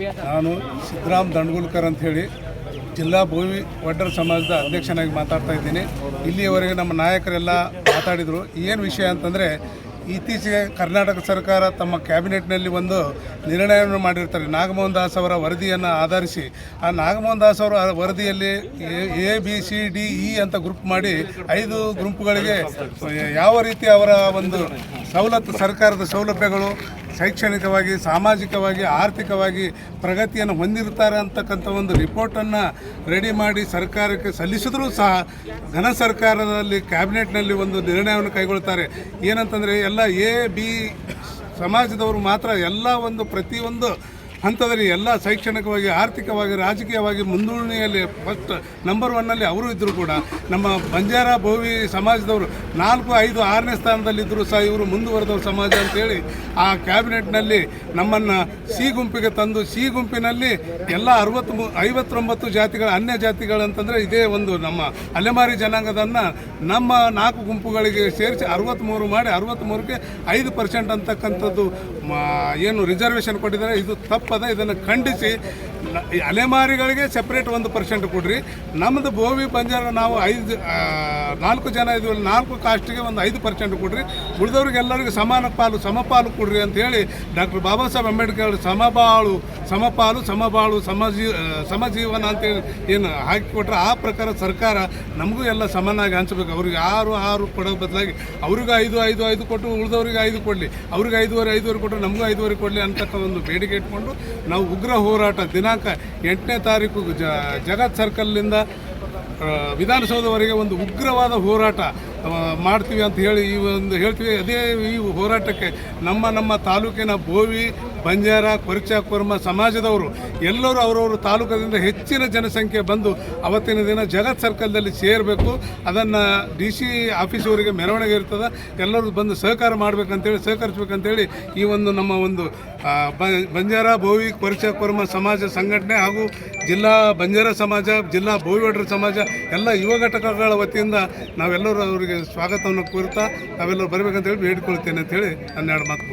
ನಾನು ಸಿದ್ದರಾಮ್ ದಂಡಗುಲ್ಕರ್ ಅಂತ ಹೇಳಿ ಜಿಲ್ಲಾ ಭೂಮಿ ವಡ್ಡರ ಸಮಾಜದ ಅಧ್ಯಕ್ಷನಾಗಿ ಮಾತಾಡ್ತಾ ಇದ್ದೀನಿ. ಇಲ್ಲಿಯವರೆಗೆ ನಮ್ಮ ನಾಯಕರೆಲ್ಲ ಮಾತಾಡಿದರು. ಏನು ವಿಷಯ ಅಂತಂದರೆ, ಇತ್ತೀಚೆಗೆ ಕರ್ನಾಟಕ ಸರ್ಕಾರ ತಮ್ಮ ಕ್ಯಾಬಿನೆಟ್ನಲ್ಲಿ ಒಂದು ನಿರ್ಣಯವನ್ನು ಮಾಡಿರ್ತಾರೆ. ನಾಗಮೋಹನ್ ದಾಸ್ ಅವರ ವರದಿಯನ್ನು ಆಧರಿಸಿ. ಆ ನಾಗಮೋಹನ್ ದಾಸ್ ಅವರ ವರದಿಯಲ್ಲಿ A, B, C, D, E ಅಂತ ಗ್ರೂಪ್ ಮಾಡಿ ಐದು ಗ್ರೂಪ್ಗಳಿಗೆ ಯಾವ ರೀತಿ ಅವರ ಒಂದು ಸವಲತ್ತು, ಸರ್ಕಾರದ ಸೌಲಭ್ಯಗಳು ಶೈಕ್ಷಣಿಕವಾಗಿ, ಸಾಮಾಜಿಕವಾಗಿ, ಆರ್ಥಿಕವಾಗಿ ಪ್ರಗತಿಯನ್ನು ಹೊಂದಿರ್ತಾರೆ ಅಂತಕ್ಕಂಥ ಒಂದು ರಿಪೋರ್ಟನ್ನು ರೆಡಿ ಮಾಡಿ ಸರ್ಕಾರಕ್ಕೆ ಸಲ್ಲಿಸಿದ್ರೂ ಸಹ ಘನ ಸರ್ಕಾರದಲ್ಲಿ ಕ್ಯಾಬಿನೆಟ್ನಲ್ಲಿ ಒಂದು ನಿರ್ಣಯವನ್ನು ಕೈಗೊಳ್ತಾರೆ ಏನಂತಂದರೆ ಎಲ್ಲ ಎ, ಬಿ ಸಮಾಜದವರು ಮಾತ್ರ ಎಲ್ಲ ಒಂದು ಪ್ರತಿಯೊಂದು ಹಂತದಲ್ಲಿ ಎಲ್ಲ ಶೈಕ್ಷಣಿಕವಾಗಿ, ಆರ್ಥಿಕವಾಗಿ, ರಾಜಕೀಯವಾಗಿ ಮುಂದೂಣಿಯಲ್ಲಿ ಫಸ್ಟ್ ನಂಬರ್ ಒನ್ನಲ್ಲಿ ಅವರು ಇದ್ದರು ಕೂಡ ನಮ್ಮ ಬಂಜಾರ ಭೋವಿ ಸಮಾಜದವರು ನಾಲ್ಕು, ಐದು, ಆರನೇ ಸ್ಥಾನದಲ್ಲಿದ್ದರೂ ಸಹ ಇವರು ಮುಂದುವರೆದವ್ರ ಸಮಾಜ ಅಂತೇಳಿ ಆ ಕ್ಯಾಬಿನೆಟ್ನಲ್ಲಿ ನಮ್ಮನ್ನು ಸಿ ಗುಂಪಿಗೆ ತಂದು, ಸಿ ಗುಂಪಿನಲ್ಲಿ ಎಲ್ಲ ಅರವತ್ತು ಐವತ್ತೊಂಬತ್ತು ಜಾತಿಗಳ, ಅನ್ಯ ಜಾತಿಗಳಂತಂದರೆ ಇದೇ ಒಂದು ನಮ್ಮ ಅಲೆಮಾರಿ ಜನಾಂಗದನ್ನು ನಮ್ಮ ನಾಲ್ಕು ಗುಂಪುಗಳಿಗೆ ಸೇರಿಸಿ ಅರವತ್ತ್ಮೂರು ಮಾಡಿ ಅರವತ್ತ್ಮೂರಕ್ಕೆ ಐದು ಪರ್ಸೆಂಟ್ ಅಂತಕ್ಕಂಥದ್ದು ಏನು ರಿಸರ್ವೇಷನ್ ಕೊಟ್ಟಿದ್ದಾರೆ. ಇದು ತಪ್ಪದ ಇದನ್ನು ಖಂಡಿಸಿ ಅಲೆಮಾರಿಗಳಿಗೆ ಸಪ್ರೇಟ್ ಒಂದು ಪರ್ಸೆಂಟ್ ಕೊಡ್ರಿ. ನಮ್ಮದು ಬೋವಿ ಬಂಜಾರ ನಾವು ಐದು ನಾಲ್ಕು ಜನ ಇದ್ವಲ್ಲ, ನಾಲ್ಕು ಕಾಸ್ಟಿಗೆ ಒಂದು ಐದು ಪರ್ಸೆಂಟ್ ಕೊಡ್ರಿ. ಉಳಿದವ್ರಿಗೆ ಎಲ್ಲರಿಗೂ ಸಮಾನ ಪಾಲು, ಸಮಪಾಲು ಕೊಡ್ರಿ ಅಂತ ಹೇಳಿ ಡಾಕ್ಟರ್ ಬಾಬಾ ಸಾಹೇಬ್ ಅಂಬೇಡ್ಕರ್ ಸಮಬಾಳು, ಸಮಪಾಲು, ಸಮಬಾಳು, ಸಮಜೀ ಸಮಜೀವನ ಅಂತೇಳಿ ಏನು ಹಾಕಿಕೊಟ್ರೆ ಆ ಪ್ರಕಾರ ಸರ್ಕಾರ ನಮಗೂ ಎಲ್ಲ ಸಮನಾಗಿ ಹಂಚಬೇಕು ಅವ್ರಿಗೆ ಆರು ಆರು ಕೊಡೋ ಬದಲಾಗಿ ಅವ್ರಿಗೆ ಐದು ಐದು ಐದು ಕೊಟ್ಟು ಉಳಿದವ್ರಿಗೆ ಐದು ಕೊಡಲಿ. ಅವ್ರಿಗೆ ಐದುವರೆ ಐದುವರೆ ಕೊಟ್ಟರೆ ನಮಗೂ ಐದುವರೆ ಕೊಡಲಿ ಅಂತಕ್ಕ ಒಂದು ಬೇಡಿಕೆ ಇಟ್ಕೊಂಡು ನಾವು ಉಗ್ರ ಹೋರಾಟ ದಿನಾಂಕ ಎಂಟನೇ ತಾರೀಕು ಜ ಜಗತ್ ಸರ್ಕಲ್ನಿಂದ ವಿಧಾನಸೌಧವರೆಗೆ ಒಂದು ಉಗ್ರವಾದ ಹೋರಾಟ ಮಾಡ್ತೀವಿ ಅಂತ ಹೇಳಿ ಈ ಒಂದು ಹೇಳ್ತೀವಿ. ಅದೇ ಈ ಹೋರಾಟಕ್ಕೆ ನಮ್ಮ ನಮ್ಮ ತಾಲೂಕಿನ ಬೋವಿ ಬಂಜಾರ, ಕೊರಚ, ಕುರ್ಮ ಸಮಾಜದವರು ಎಲ್ಲರೂ ಅವರವರು ತಾಲೂಕದಿಂದ ಹೆಚ್ಚಿನ ಜನಸಂಖ್ಯೆ ಬಂದು ಅವತ್ತಿನ ದಿನ ಜಗತ್ ಸರ್ಕಲ್ದಲ್ಲಿ ಸೇರಬೇಕು. ಅದನ್ನು ಡಿ ಸಿ ಆಫೀಸವರಿಗೆ ಮೆರವಣಿಗೆ ಇರ್ತದೆ. ಎಲ್ಲರೂ ಬಂದು ಸಹಕಾರ ಮಾಡಬೇಕಂತೇಳಿ, ಸಹಕರಿಸ್ಬೇಕಂತೇಳಿ ಈ ಒಂದು ನಮ್ಮ ಒಂದು ಬಂಜಾರ ಭೋವಿ ಕೊರಚ, ಕುರ್ಮ ಸಮಾಜ ಸಂಘಟನೆ ಹಾಗೂ ಜಿಲ್ಲಾ ಬಂಜಾರ ಸಮಾಜ, ಜಿಲ್ಲಾ ಭೋವಿವಡ್ರ ಸಮಾಜ ಎಲ್ಲ ಯುವ ಘಟಕಗಳ ವತಿಯಿಂದ ನಾವೆಲ್ಲರೂ ಅವರಿಗೆ ಸ್ವಾಗತವನ್ನು ಕೋರ್ತಾ ನಾವೆಲ್ಲರೂ ಬರಬೇಕಂತೇಳಿ ಬೇಡಿಕೊಳ್ತೇನೆ ಅಂತೇಳಿ ಹನ್ನೆರಡು ಮಾತು